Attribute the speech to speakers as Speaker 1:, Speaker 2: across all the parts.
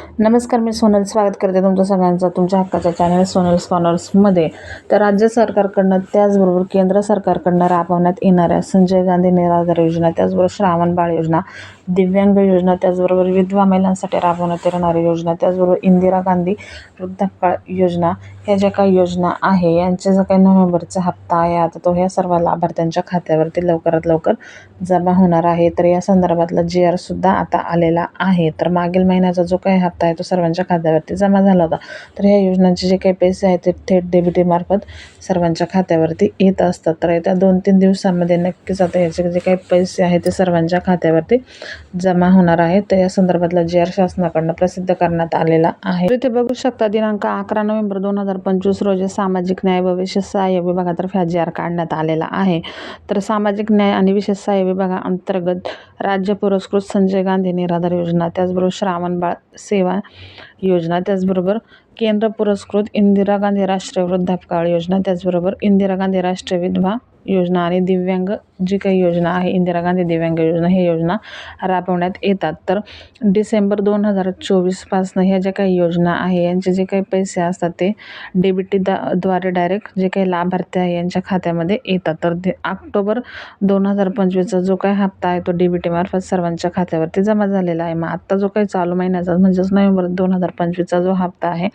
Speaker 1: नमस्कार मी सोनल. स्वागत करते तुमचं सगळ्यांचं. तुमच्या हक्काच्या चॅनल सोनल स्कॉनर्समध्ये तर राज्य सरकारकडनं त्याचबरोबर केंद्र सरकारकडनं राबवण्यात येणाऱ्या संजय गांधी निराधार योजना त्याचबरोबर श्रावण बाळ योजना दिव्यांग योजना त्याचबरोबर विधवा महिलांसाठी राबवण्यात येणारी योजना त्याचबरोबर इंदिरा गांधी वृद्धापकाळ योजना ह्या ज्या काही योजना आहे यांचे जो काही नोव्हेंबरचा हप्ता आहे आता तो ह्या सर्व लाभार्थ्यांच्या खात्यावरती लवकरात लवकर जमा होणार आहे. तर या संदर्भातला जी आरसुद्धा आता आलेला आहे. तर मागील महिन्याचा जो काही हप्ता आहे तो सर्वांच्या खात्यावरती जमा झाला होता. तर ह्या योजनांचे जे काही पैसे आहेत ते थेट डेबिटीमार्फत सर्वांच्या खात्यावरती येत असतात. तर येत्या दोन तीन दिवसांमध्ये नक्कीच आता याचे जे काही पैसे आहेत ते सर्वांच्या खात्यावरती जमा होणार आहेत. तर या संदर्भातला जी आर शासनाकडनं प्रसिद्ध करण्यात आलेला आहे. इथे बघू शकता दिनांक अकरा नोव्हेंबर दोन हजार पंचवीस रोजी सामाजिक न्याय व विशेष सहाय्य विभागातर्फे हा जी आर काढण्यात आलेला आहे. तर सामाजिक न्याय आणि विशेष सहाय्य विभागाअंतर्गत राज्य पुरस्कृत संजय गांधी निराधार योजना त्याचबरोबर श्रावण बाळ सेवा योजना त्याचबरोबर केंद्र पुरस्कृत इंदिरा गांधी राष्ट्रीय वृद्धापकाळ योजना त्याचबरोबर इंदिरा गांधी राष्ट्रीय विधवा योजना आणि दिव्यांग जी काही योजना आहे इंदिरा गांधी दिव्यांग योजना ही योजना राबवण्यात येतात. तर डिसेंबर दोन हजार चोवीसपासनं ह्या ज्या काही योजना आहे यांचे जे काही पैसे असतात ते डी बी टी दा द्वारे डायरेक्ट जे काही लाभार्थी आहे यांच्या खात्यामध्ये येतात. तर ते ऑक्टोबर दोन हजार पंचवीसचा जो काही हप्ता आहे तो डी बी टीमार्फत सर्वांच्या खात्यावरती जमा झालेला आहे. मग आत्ता जो काही चालू महिन्याचा म्हणजेच नोव्हेंबर दोन हजार पंचवीसचा जो हप्ता आहे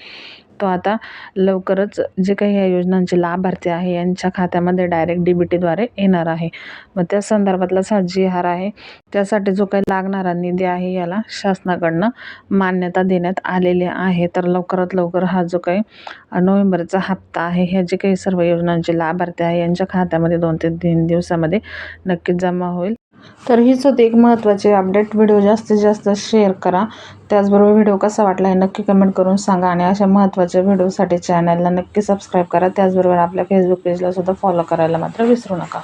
Speaker 1: तो आता लवकरच जे काही या योजनांचे लाभार्थी आहे यांच्या खात्यामध्ये डायरेक्ट डी बी टीद्वारे येणार आहे. मग त्या संदर्भातला हा जी आर आहे. त्यासाठी जो काही लागणारा निधी आहे याला शासनाकडनं मान्यता देण्यात आलेली आहे. तर लवकरात लवकर हा जो काही नोव्हेंबरचा हप्ता आहे ह्या जे काही सर्व योजनांचे लाभार्थी आहे यांच्या खात्यामध्ये दोन ते तीन दिवसामध्ये नक्कीच जमा होईल. तर हीच होती एक महत्त्वाची अपडेट व्हिडिओ जास्तीत जास्त शेअर करा. त्याचबरोबर व्हिडिओ कसा वाटला हे नक्की कमेंट करून सांगा आणि अशा महत्त्वाच्या व्हिडिओसाठी चॅनलला नक्की सबस्क्राईब करा. त्याचबरोबर आपल्या फेसबुक पेजलासुद्धा फॉलो करायला मात्र विसरू नका.